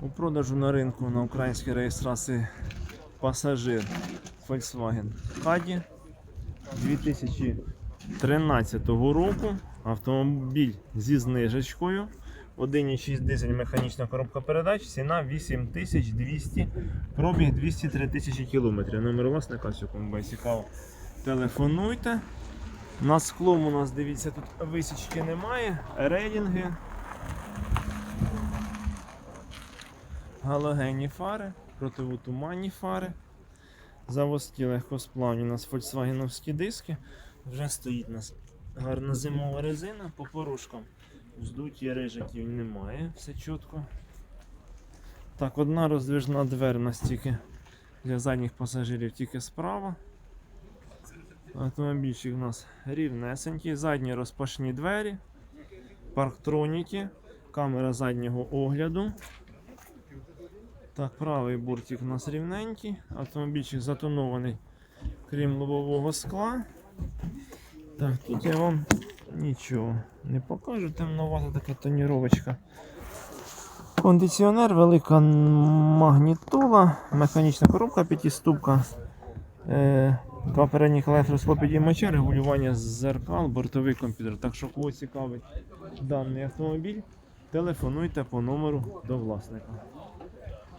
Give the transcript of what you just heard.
У продажу на ринку на українській реєстрації пасажир Volkswagen Caddy 2013 року. Автомобіль зі знижечкою. 1,6 дизель механічна коробка передач, ціна 8200, пробіг 203 тисячі кілометрів. Номер власника, кому буде цікаво. Телефонуйте. На склом у нас, дивіться, тут висічки немає, рейлінги. Галогенні фари, противотуманні фари. Заводські легкосплавні у нас фольксвагеновські диски. Вже стоїть у нас гарна зимова резина по порушкам. Здуті рижиків немає, все чітко. Так, одна роздвижна двері у нас тільки для задніх пасажирів тільки справа. Автомобільчик у нас рівнесенький, задні розпашні двері, парктроніки, камера заднього огляду. Так, правий бортик у нас рівненький, автомобільчик затонований, крім лобового скла. Так, тут я вам нічого не покажу, темновата така тоніровочка. Кондиціонер, велика магнітола, механічна коробка п'ятиступка. Е, Два передніх електросклопідіймача, регулювання зеркал, бортовий комп'ютер. Так що кого цікавить даний автомобіль, телефонуйте по номеру до власника.